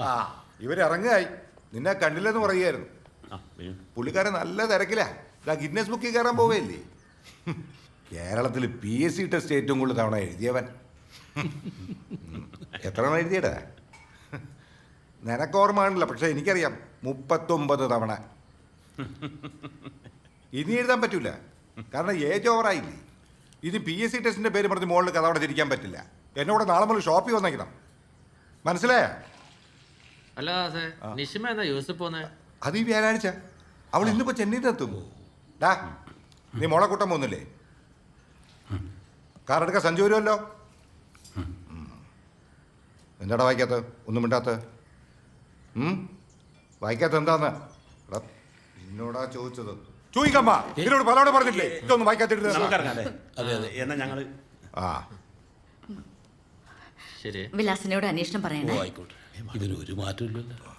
ആ ഇവരിറങ്ങായി നിന്നെ കണ്ടില്ലെന്ന് പറയുകയായിരുന്നു. പുള്ളിക്കാരൻ നല്ല തിരക്കിലാ. ഇതാ ഗിന്നസ് ബുക്കിൽ കയറാൻ പോവുകയല്ലേ? കേരളത്തിൽ പി എസ് സി ടെസ്റ്റ് ഏറ്റവും കൂടുതൽ തവണ എഴുതിയവൻ. എത്ര തവണ എഴുതിയടാ? നിനക്ക് പക്ഷെ എനിക്കറിയാം. മുപ്പത്തൊമ്പത് തവണ. ഇനി എഴുതാൻ പറ്റൂല. കാരണം ഏജ് ഓവറായില്ലേ. ഇനി പി എസ് സി ടെസ്റ്റിന്റെ പേര് പറഞ്ഞ് മുകളിൽ കഥ അവിടെ തിരിക്കാൻ പറ്റില്ല. എന്നോട് നാളെ മുതൽ ഷോപ്പിൽ വന്നേക്കണം. മനസ്സിലായോ? അല്ല ദാസേ നിഷിമ എന്നാ യൂസഫ് പോന്നെ? അത് ഈ വ്യാഴാഴ്ച. അവൾ ഇന്നിപ്പോ ചെന്നൈയിലെത്തും ഡാ നീ മോളെ കൂട്ടം പോകുന്നില്ലേ? കാർ എടുക്കാൻ സഞ്ജു വരുമല്ലോ. എന്താടാ വായിക്കാത്ത ഒന്നും മിണ്ടാത്ത വായിക്കാത്ത എന്താന്ന്? എടാ, എന്നോടാ ചോദിച്ചത്. ചോദിക്കമ്മ ഇതിനോട് പലവണ പറഞ്ഞില്ലേ ഇതൊന്നും വായിക്കാത്തിട്ട് നമുക്കിറങ്ങാം അതെ. അതെ എന്നാ ഞങ്ങൾ ആ. ശരി. വിലാസിനോട് അന്വേഷണം പറയണേ. ആയിക്കോട്ടെ. ഇതിന് ഒരു മാറ്റമില്ലല്ലോ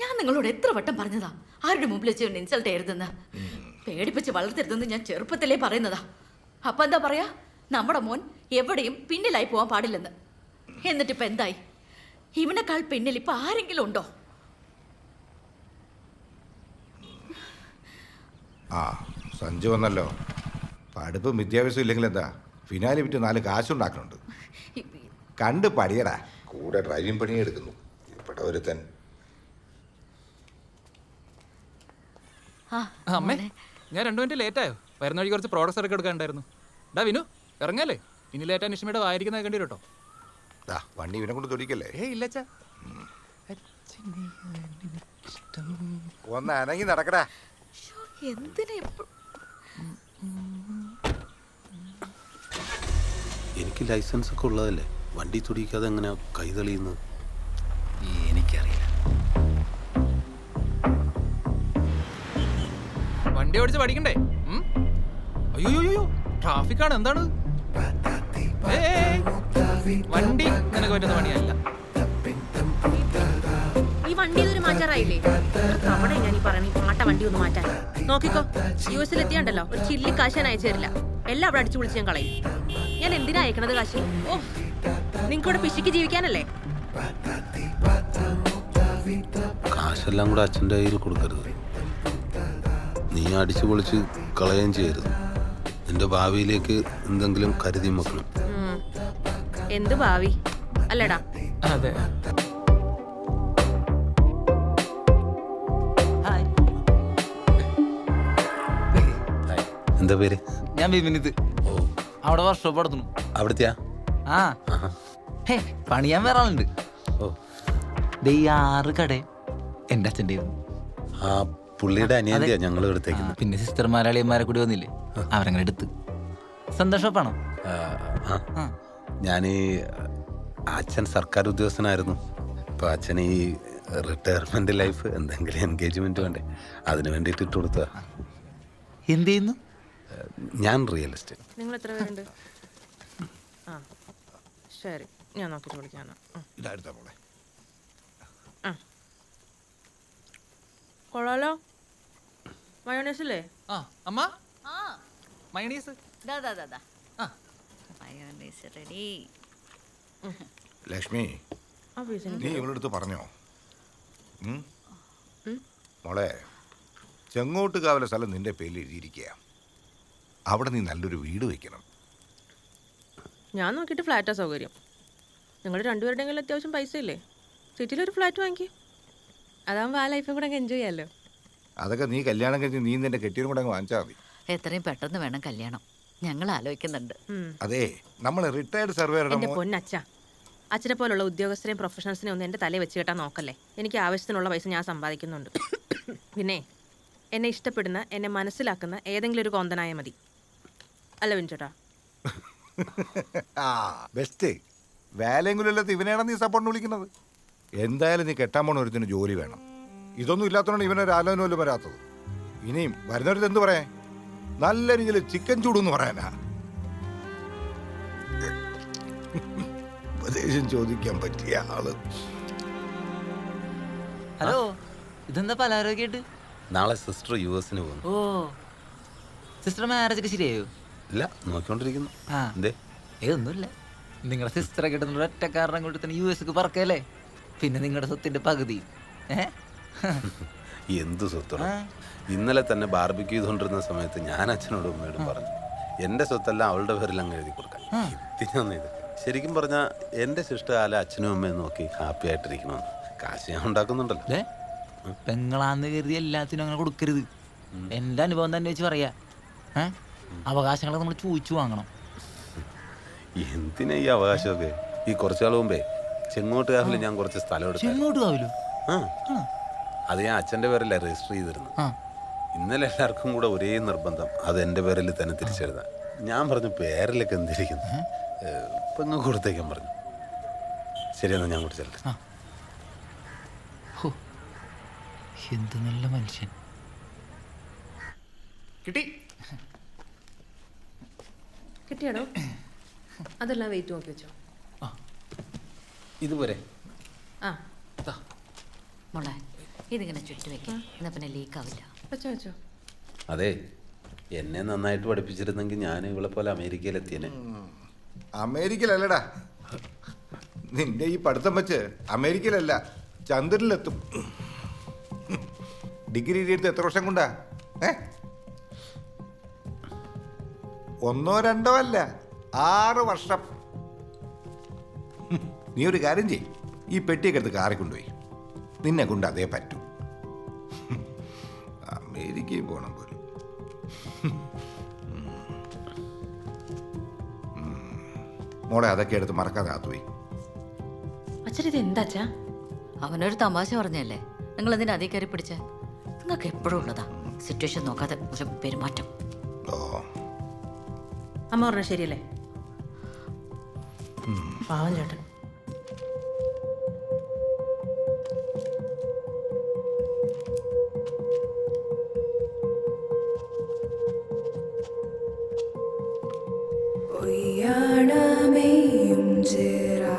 ഞാൻ നിങ്ങളോട് എത്ര വട്ടം പറഞ്ഞതാ? ആരുടെ മുമ്പിൽ വെച്ച് ഇൻസൾട്ട് ചെയ്യരുതെന്ന്? പേടിപ്പിച്ച് വളർത്തരുതെന്ന് ഞാൻ ചെറുപ്പത്തിലേ പറയുന്നതാ. അപ്പൊ എന്താ പറയാ? നമ്മുടെ മോൻ എവിടെയും പിന്നിലായി പോവാൻ പാടില്ലെന്ന്. എന്നിട്ട് എന്നിട്ടിപ്പോ എന്തായി? ഇവനേക്കാൾ പിന്നിൽ ഇപ്പൊ ആരെങ്കിലും ഉണ്ടോ? ആ സഞ്ജു വന്നല്ലോ. പഠിപ്പും വിദ്യാഭ്യാസം ഇല്ലെങ്കിൽ എന്താ ഫിനാലി വിറ്റ് നാല് കാശുണ്ടാക്കുന്നുണ്ട് കണ്ട് പടിയടാ കൂടെ ഡ്രൈവിംഗ് പണിയെടുക്കുന്നു ഇവിടെ ഒരുത്തൻ. ആ, അമ്മേ ഞാൻ രണ്ടു മിനിറ്റ് ലേറ്റായോ വരുന്ന വഴി കുറച്ച് പ്രോഡക്ട്സ് ഒക്കെ എടുക്കാനുണ്ടായിരുന്നു. ഡാ വിനു ഇറങ്ങല്ലേ? ഇനി ലേറ്റാ നിഷ്മയുടെ വായിരിക്കുന്നത് കണ്ടി കേട്ടോ. ദാ, വണ്ടി ഇവനെ കൊണ്ട് തൊടിക്കല്ലേ? ഏ ഇല്ലച്ചാ ഒന്ന് അനങ്ങി നടക്കടാ. എനിക്ക് ലൈസൻസ് ഒക്കെ ഉള്ളതല്ലേ? വണ്ടി തുടിക്കാതെ എങ്ങനെ കൈതളിയുന്നത്? എനിക്കറിയില്ല. വണ്ടി ഓടിച്ച് പഠിക്കണ്ടേ? അയ്യോ അയ്യോ, ട്രാഫിക് ആണ് എന്താണ്. വണ്ടി നിനക്ക് പറ്റുന്ന പണിയല്ല. ഈ വണ്ടി ഇതൊരു മാറ്റാറായില്ലേ? അവിടെ ഞാൻ ഈ പറയണ പാട്ട വണ്ടി ഒന്ന് മാറ്റാൻ. നോക്കിക്കോ യു എസിൽ എത്തിയാണ്ടല്ലോ ഒരു ചില്ലി കാശ് ഞാൻ അയച്ചു തരില്ല. എല്ലാം അവിടെ അടിച്ചു വിളിച്ച് ഞാൻ കളയും. ഞാൻ എന്തിനാ അയക്കണത് കാശ്? ഓ ഇവിടെ പിശിക്ക് ജീവിക്കാനല്ലേ? കാശെല്ലാം കൂടെ അച്ഛന്റെ കയ്യിൽ കൊടുക്കരുത്. നീ അടിച്ചു പൊളിച്ച് കളയുകയും ചെയ്യരുത്. നിന്റെ ഭാവിയിലേക്ക് എന്തെങ്കിലും കരുതി മക്കളും. എന്ത് ഭാവി? അല്ലടാ. അതെ. എന്താ പേര്? ഞാൻ വിമിനിത് അവിടെ വർക്ക്ഷോപ്പ് നടത്തുന്നു. അവിടുത്തെയാ? ആ. പണിയാൻ വേറെ ആളുണ്ട് ഓ ദേ ഈ ആറ് കട എന്റെ അച്ഛന്റെ ആ പുള്ളിയുടെ അനിയന്തിയാ ഞങ്ങൾ എടുത്തേക്കുന്നത്. പിന്നെ സിസ്റ്റർ മലയാളിയന്മാരെ കൂടി വന്നില്ലേ? അവരങ്ങനെ എടുത്ത്. സന്തോഷപ്പാണോ. ഞാൻ അച്ഛൻ സർക്കാർ ഉദ്യോഗസ്ഥനായിരുന്നു. അപ്പോൾ അച്ഛൻ ഈ റിട്ടയർമെന്റ് ലൈഫ് എന്തെങ്കിലും എൻഗേജ്മെന്റ് വേണ്ടേ? അതിന് വേണ്ടിയിട്ട് ഇട്ട് കൊടുത്ത എന്ത് ചെയ്യുന്നു? ഞാൻ റിയൽ എസ്റ്റേറ്റ് നിങ്ങൾ എത്ര പേരുണ്ട്? ആ ശരി. ഞാൻ നോക്കിട്ട് വിളിക്കാം എന്നാ. ഉം. ഇതാ മോളെ കൊള്ളാലോ. മയോണൈസ് അല്ലേ ആ അമ്മ? ആ, മയണീസ്? ദാ, ദാ, ദാ, ദാ. ആ. Mayonnaise ready. ലക്ഷ്മി നീ ഇവളെടുത്ത് പറഞ്ഞോ? മോളെ ചെങ്ങോട്ട് കാവല സ്ഥലം നിന്റെ പേരിൽ എഴുതിയിരിക്കുക അവിടെ നീ നല്ലൊരു വീട് വെക്കണം ഞാൻ നോക്കിയിട്ട് ഫ്ലാറ്റാ സൗകര്യം. നിങ്ങൾ രണ്ടുപേരുടെയെങ്കിലും അത്യാവശ്യം പൈസ ഇല്ലേ സിറ്റിയിലൊരു ഫ്ലാറ്റ് വാങ്ങി അതാകുമ്പോൾ ആ ലൈഫും കൂടെ എൻജോയ് ചെയ്യാമല്ലോ അതൊക്കെ നീ കല്യാണം കഴിഞ്ഞ് നീ നിന്റെ കെട്ടിയും കൂടെ വാങ്ങിച്ചാൽ മതി. എത്രയും പെട്ടെന്ന് വേണം കല്യാണം. ഞങ്ങൾ ആലോചിക്കുന്നുണ്ട്. അതെ നമ്മൾ റിട്ടയർഡ് സർവേ എന്റെ പൊന്നച്ഛ അച്ഛനെ പോലുള്ള ഉദ്യോഗസ്ഥരെയും പ്രൊഫഷണൽസിനെയും ഒന്നും എന്റെ തലയിൽ വെച്ച് കെട്ടാൻ നോക്കല്ലേ. എനിക്ക് ആവശ്യത്തിനുള്ള പൈസ ഞാൻ സമ്പാദിക്കുന്നുണ്ട്. പിന്നെ എന്നെ ഇഷ്ടപ്പെടുന്ന എന്നെ മനസ്സിലാക്കുന്ന ഏതെങ്കിലും ഒരു കോന്തനായ മതി. അല്ല വിൻചേട്ടാ. ആ ബെസ്റ്റ് വേലയെങ്കിലുമല്ലാത്ത ഇവനെയാണ് നീ സപ്പോർട്ടിന് വിളിക്കുന്നത്? എന്തായാലും നീ കെട്ടാൻ പോണ ഒരുത്തിന് ജോലി വേണം. ഇതൊന്നും ഇല്ലാത്തതുകൊണ്ട് ഇവനൊരു ആലോചന പോലും വരാത്തത്. ഇനിയും വരുന്നവരത് എന്ത് പറയാൻ? നല്ല രീതിയിൽ ചിക്കൻ ചൂടെന്ന് പറയാനാ. ഉപദേശം ചോദിക്കാൻ പറ്റിയ ആൾ. ഹലോ ഇതെന്താ പലഹാരമൊക്കെ നാളെ സിസ്റ്റർ യു എസിന് പോകുന്നു. ഓ സിസ്റ്റർ മാരേജ് ഒക്കെ ശരിയായോ? ഇല്ല നോക്കിക്കൊണ്ടിരിക്കുന്നു. ആ. എന്തേ? ഏ ഒന്നുമില്ല. നിങ്ങളുടെ സിസ്റ്ററെ കിട്ടുന്ന ഒറ്റ കാരണം കൊണ്ട് തന്നെ യു എസ് പറക്കല്ലേ? പിന്നെ നിങ്ങളുടെ സ്വത്തിന്റെ പകുതി. എന്ത് സ്വത്താണ് ഇന്നലെ തന്നെ ബാർബിക്ക് ചെയ്തുകൊണ്ടിരുന്ന സമയത്ത് ഞാൻ അച്ഛനോടും ഉമ്മയോട് പറഞ്ഞു എന്റെ സ്വത്തെല്ലാം അവളുടെ പേരിൽ അങ്ങ് എഴുതി കൊടുക്കാൻ. ഇതിനൊന്നും ഇത്? ശരിക്കും പറഞ്ഞാൽ എന്റെ ശിഷ്ടകാല അച്ഛനും അമ്മയും നോക്കി ഹാപ്പി ആയിട്ടിരിക്കണമെന്ന്. കാശ് ഞാൻ ഉണ്ടാക്കുന്നുണ്ടല്ലോ. പെങ്ങളാന്ന് കരുതി എല്ലാത്തിനും അങ്ങനെ കൊടുക്കരുത്. എന്റെ അനുഭവം തന്നെ വെച്ച് പറയാ. അവകാശങ്ങളൊക്കെ നമ്മൾ ചോദിച്ചു വാങ്ങണം. എന്തിനാ ഈ അവകാശമൊക്കെ? ഈ കുറച്ചു നാൾ മുമ്പേ ചെങ്ങോട്ടുകാരിൽ ഞാൻ കുറച്ച് സ്ഥലം എടുത്തു ചെങ്ങോട്ട് ആ. അത് ഞാൻ അച്ഛന്റെ പേരല്ല രജിസ്റ്റർ ചെയ്തിരുന്നു ആ. ഇന്നലെ എല്ലാവർക്കും കൂടെ ഒരേ നിർബന്ധം. അത് എന്റെ പേരിൽ തന്നെ തിരിച്ചെഴുതാൻ. ഞാൻ പറഞ്ഞു പേരിലൊക്കെ എന്തിരിക്കുന്നു പെങ്ങ് കൊടുത്തേക്കാൻ പറഞ്ഞു. ശരിയെന്നാ ഞാൻ കൊടുത്തു ഹോ, എന്ത് നല്ല മനുഷ്യൻ. കിട്ടി. കിട്ടിയാടോ അതെല്ലാം വെയിറ്റ് നോക്കി വെച്ചോ. ഇതുപോലെ ആ. മോളെ ഇതിങ്ങനെ ചുറ്റി വെക്കാം. എന്നാ പിന്നെ ലീക്ക് ആവില്ല. വെച്ചോ വെച്ചോ. അതെ എന്നെ നന്നായിട്ട് പഠിപ്പിച്ചിരുന്നെങ്കിൽ ഞാൻ ഇവളെ പോലെ അമേരിക്കയിലെത്തിയനെ. അമേരിക്കയിലല്ലടാ. നിന്റെ ഈ പഠിത്തം വെച്ച് അമേരിക്കയിലല്ല ചന്ദ്രനിലെത്തും. ഡിഗ്രി എടുത്ത് എത്ര വർഷം കൊണ്ടാ? ഏ? ഒന്നോ രണ്ടോ അല്ല. ആറ് വർഷം. നീ ഒരു കാര്യം ചെയ് ഈ പെട്ടിയൊക്കെ എടുത്ത് കാറി കൊണ്ടുപോയി. നിന്നെ കൊണ്ട് അതേ പറ്റൂ. അമേരിക്കയിൽ പോകണം പോലും. മോളെ അതൊക്കെ എടുത്ത് മറക്കാതെ ആത്തുപോയി അച്ഛൻ ഇത് എന്താച്ചാ അവനൊരു തമാശ പറഞ്ഞല്ലേ? നിങ്ങൾ എന്തിനാ അതേ കയറി പിടിച്ച? നിങ്ങൾക്ക് എപ്പോഴും ഉള്ളതാ. സിറ്റുവേഷൻ നോക്കാതെ ഒരു പെരുമാറ്റം. ഓ. അമ്മ പറഞ്ഞ ശരിയല്ലേ? പാവം ചേട്ടൻ. ഒയ്യാണമെയും ചേരാ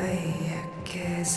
അയ്യക്കേസ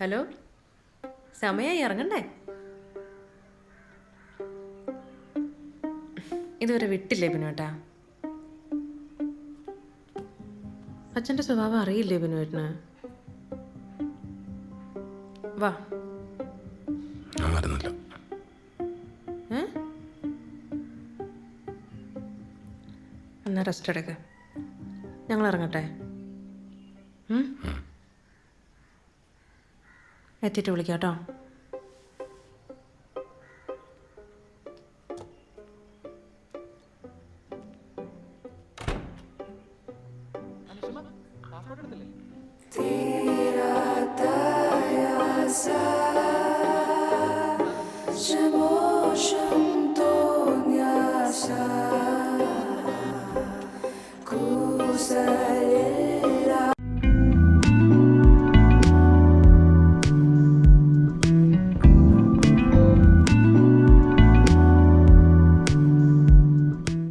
ഹലോ? സമയായി ഇറങ്ങണ്ടേ ഇതുവരെ വിട്ടില്ലേ ബിനോട്ടാ അച്ഛന്റെ സ്വഭാവം അറിയില്ലേ ബിനോട്ടിന് വാ. ഞാൻ വരുന്നില്ല ഏ? എന്നാ റെസ്റ്റ് എടുക്ക. ഞങ്ങൾ ഇറങ്ങട്ടെ. ഉം? എത്തിയിട്ട് വിളിക്കാം കേട്ടോ.